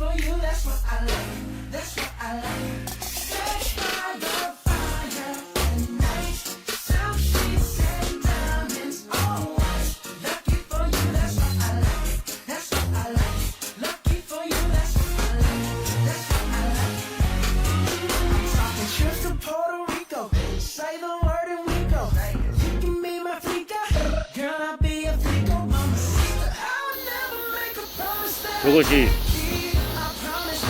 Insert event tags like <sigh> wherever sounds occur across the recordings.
for you. That's what I like. That's what I like. At Lucky for you. That's what I like. That's what I like. Lucky for you. That's what I like. That's what I like. I'm talking trips to Puerto Rico. Say the word and we go. You can be my. Girl, I'll be I'll never make a promise that.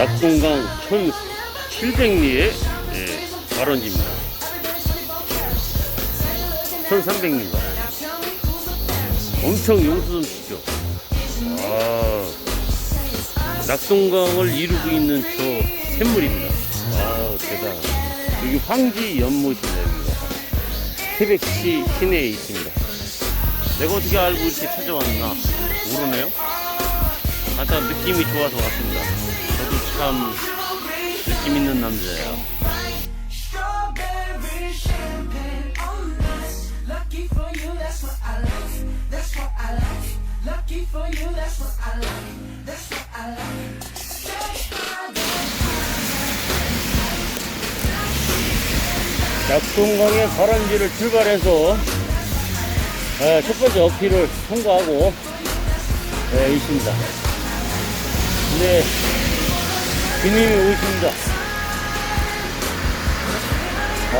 낙동강 1700리의 예, 발원지입니다. 1300리입니다. 엄청 용수좀 치죠. 아, 낙동강을 이루고 있는 저 샘물입니다. 아, 대단하다. 여기 황지 연못입니다. 태백시 시내에 있습니다. 내가 어떻게 알고 이렇게 찾아왔나 모르네요. 하여튼 느낌이 좋아서 왔습니다. 참 느낌 있는 남자예요. 낙동강의 발원지를 출발해서 예, 첫 번째 어필을 통과하고 예, 있습니다. 근데 비님이 오십니다. 아,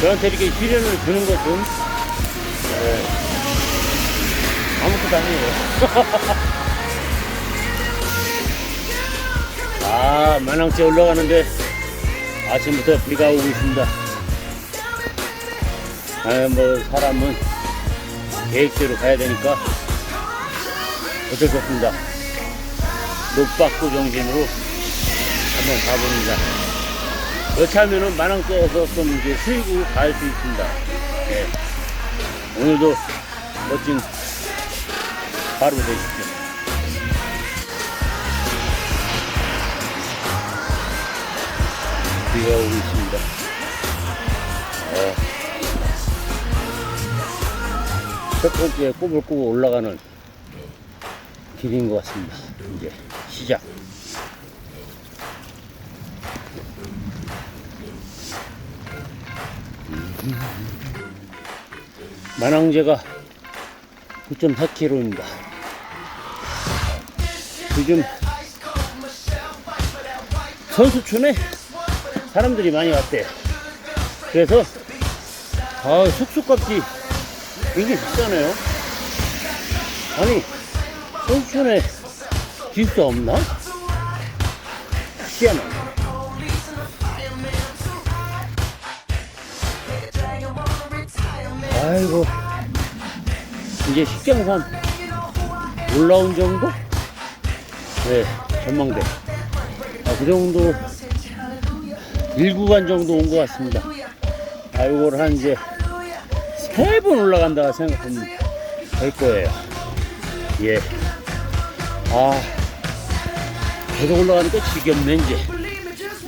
저한테 이렇게 시련을 주는 것은 예, 아무것도 아니에요. <laughs> 아, 만왕째 올라가는데 아침부터 비가 오고 있습니다. 아, 뭐, 사람은 계획대로 가야 되니까 어쩔 수 없습니다. 노박구 정신으로 한번 가봅니다. 이렇게 하면은 만왕째에서 좀 이제 쉬고 갈수 있습니다. 네. 오늘도 멋진 하루 되십시오. 비가 오고 있습니다. 어, 첫 번째 꼬불꼬불 올라가는 길인 것 같습니다. 이제 시작. 만왕제가 9.4km입니다. 요즘 선수촌에 사람들이 많이 왔대요. 그래서 아 숙소값이 굉장히 비싸네요. 아니 선수촌에 기숙사 없나? 희한하네. 아이고 이제 식경산 올라온 정도? 네 전망대 아, 그 정도 1구간 정도 온 것 같습니다. 아, 이걸 한 이제 세 번 올라간다 생각하면 될 거예요. 예. 아, 계속 올라가니까 지겹네, 이제.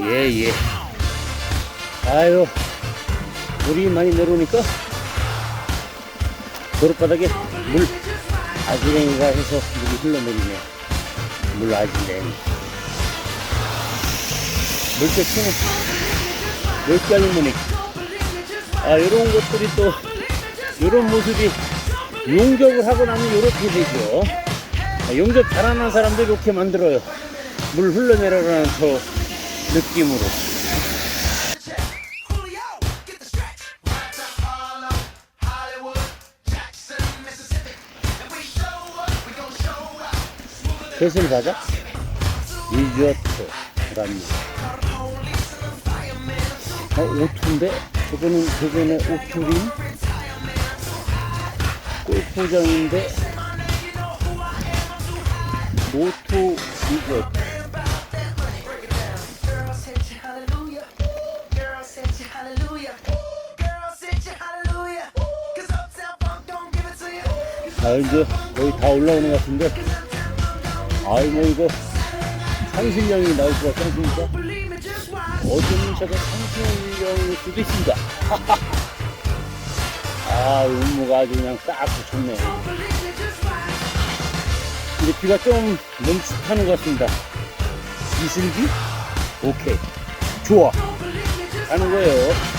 예, 예. 아유, 물이 많이 내려오니까 도로바닥에 물 아지랭이가 해서 물이 흘러내리네. 물 아지랭이. 물개 치는 물개 할머니 아 이런 것들이 또 이런 모습이 용접을 하고 나면 이렇게 되죠 아, 용접 잘하는 사람들 이렇게 만들어요 물 흘러내려가는 저 느낌으로. 셋을 가자 리조트 갑니다 어, 오투인데? 저거는 저번에 오투린? 골프장인데? 모투 리조트 아, 이제 거의 다 올라오는 것 같은데. 아이, 뭐, 이거, 상실령이 나올 것 같지 않습니까? 어떤 차가 상실령일 수도 있습니다. <laughs> 아, 운무가 아주 그냥 딱 watch. 근데 비가 좀 멈칫하는 것 같습니다. 이슬기? 오케이. 좋아. 하는 거예요.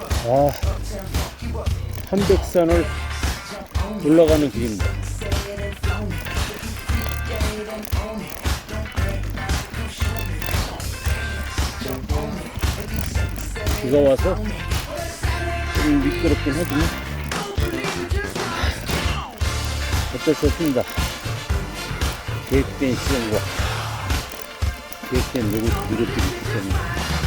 아, 한백산을 올라가는 길입니다. 비가 와서 좀 미끄럽긴 하지만 어쩔 수 없습니다. 계획된 시간과 계획된 노력, 노력들이 있기 때문에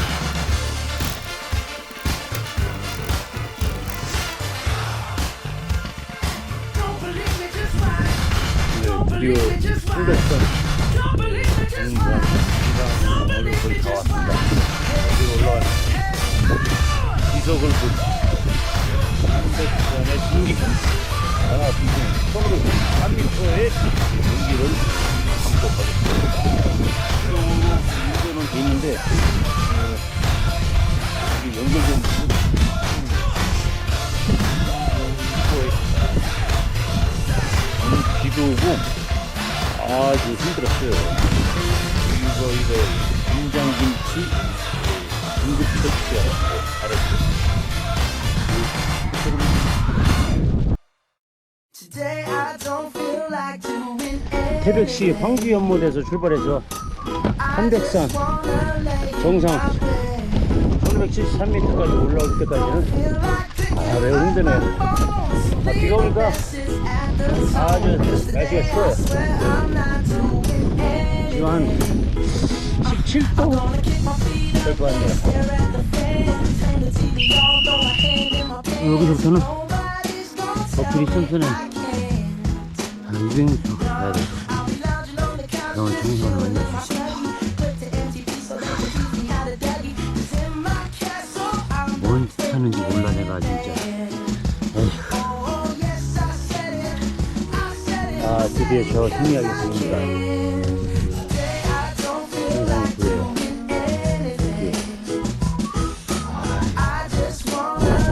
드디어 watch. Don't believe me, just watch. 여기 올라가는 이석을 보지 한백산의 중기 아, 지금 서울에 3m의 연기를 태백시 황주연못에서 출발해서 한백산 정상 1573m까지 올라올 때까지는 아, 매우 힘드네요. 아, 비가 오니까 아주 날씨가 추워요. 지금 한 17도 될 것 같네요. 여기서부터는 어플이 튼튼해. 한 200m 가야 돼. 그동안 정상을 만날 수 있습니다. 뭔 하는지 몰라 내가 진짜. 에휴. 아 드디어 저 승리하게 됩니다. 항상 그래요.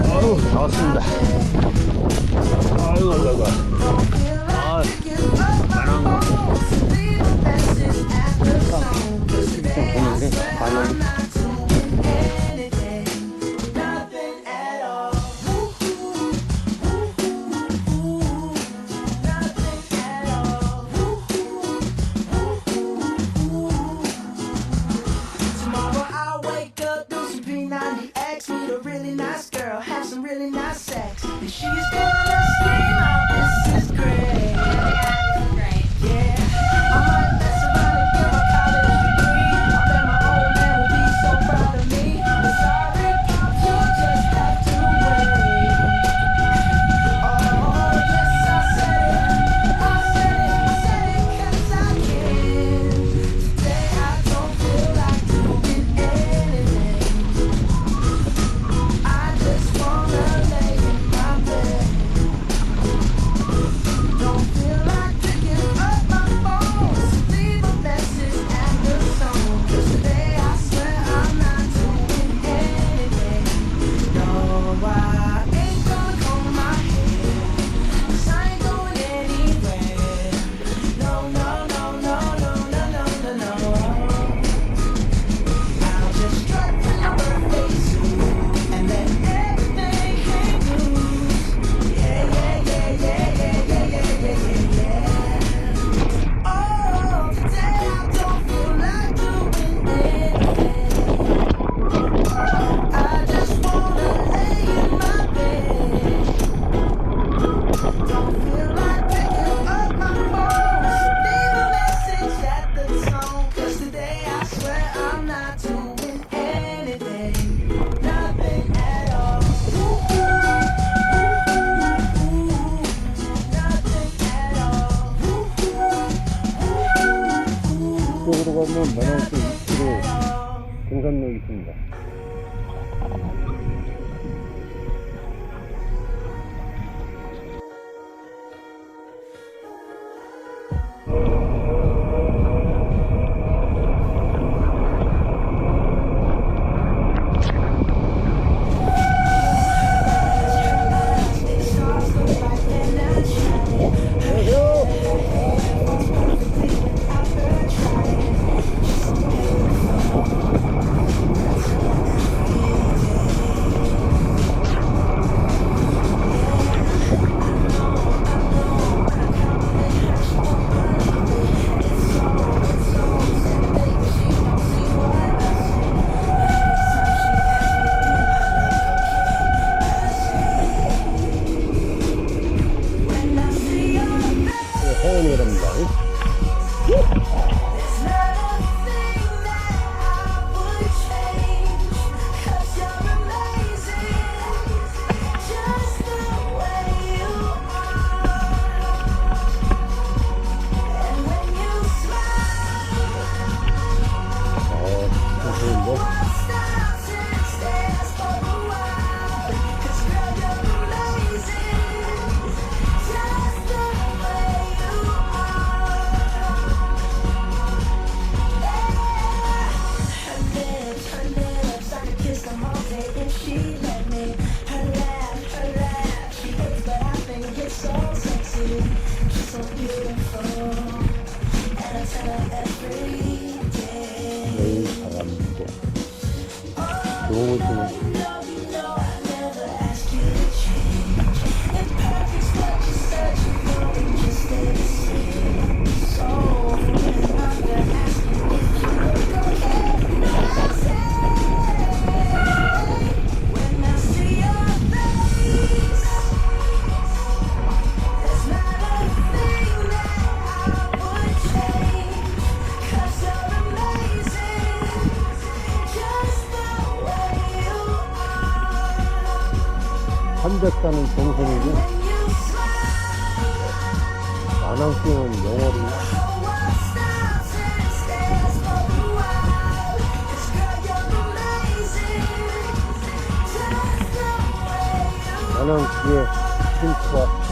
아유 다 왔습니다. 지금은 만원대 2kg 등산로 있습니다. 좋으시 300가는 정선이고 만항경은 영어로 만항기의 힌트가